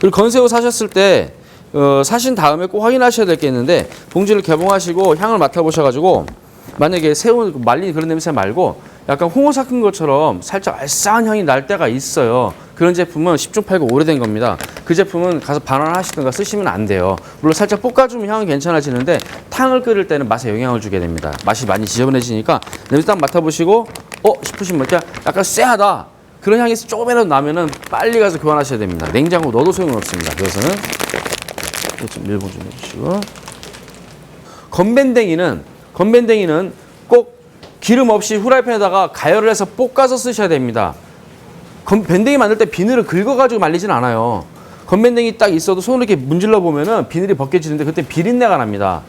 그리고 건새우 사셨을 때 어, 사신 다음에 꼭 확인하셔야 될 게 있는데 봉지를 개봉하시고 향을 맡아보셔가지고 만약에 새우 말린 그런 냄새 말고 약간 홍어 삭힌 것처럼 살짝 알싸한 향이 날 때가 있어요. 그런 제품은 10중 8구 오래된 겁니다. 그 제품은 가서 반환하시든가 쓰시면 안 돼요. 물론 살짝 볶아주면 향은 괜찮아지는데 탕을 끓일 때는 맛에 영향을 주게 됩니다. 맛이 많이 지저분해지니까 냄새 딱 맡아보시고 어 싶으시면 이렇게 약간 쎄하다. 그런 향이 조금이라도 나면은 빨리 가서 교환하셔야 됩니다. 냉장고 넣어도 소용은 없습니다. 그래서는 좀 밀봉 좀 해주시고 건밴댕이는 건밴댕이는 꼭 기름 없이 후라이팬에다가 가열을 해서 볶아서 쓰셔야 됩니다. 건, 밴댕이 만들 때 비늘을 긁어가지고 말리진 않아요. 건밴댕이 딱 있어도 손을 이렇게 문질러 보면은 비늘이 벗겨지는데 그때 비린내가 납니다.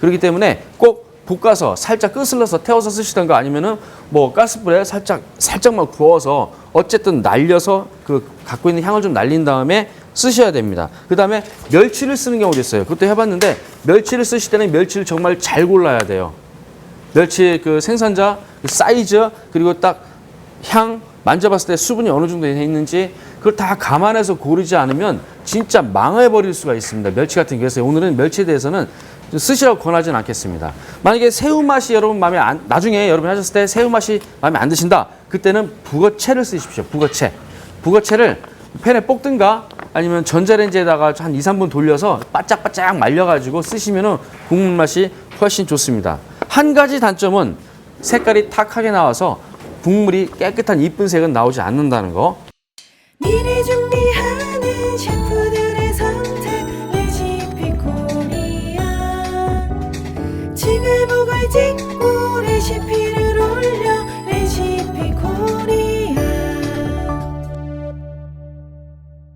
그렇기 때문에 꼭 볶아서 살짝 끄슬러서 태워서 쓰시던가 아니면은 뭐 가스불에 살짝 살짝만 구워서 어쨌든 날려서 그 갖고 있는 향을 좀 날린 다음에 쓰셔야 됩니다. 그 다음에 멸치를 쓰는 경우도 있어요. 그것도 해봤는데 멸치를 쓰실 때는 멸치를 정말 잘 골라야 돼요. 멸치 그 생산자 그 사이즈 그리고 딱 향 만져봤을 때 수분이 어느 정도 돼 있는지 그걸 다 감안해서 고르지 않으면 진짜 망해버릴 수가 있습니다. 멸치 같은 경우에서 오늘은 멸치에 대해서는 좀 쓰시라고 권하지는 않겠습니다. 만약에 새우 맛이 여러분 마음에 안, 나중에 여러분 하셨을 때 새우 맛이 마음에 안 드신다. 그때는 북어채를 쓰십시오. 북어채. 북어채를 팬에 볶든가 아니면 전자레인지에다가 한 2, 3분 돌려서 바짝바짝 말려가지고 쓰시면은 국물 맛이 훨씬 좋습니다. 한 가지 단점은 색깔이 탁하게 나와서 국물이 깨끗한 이쁜 색은 나오지 않는다는 거. 已经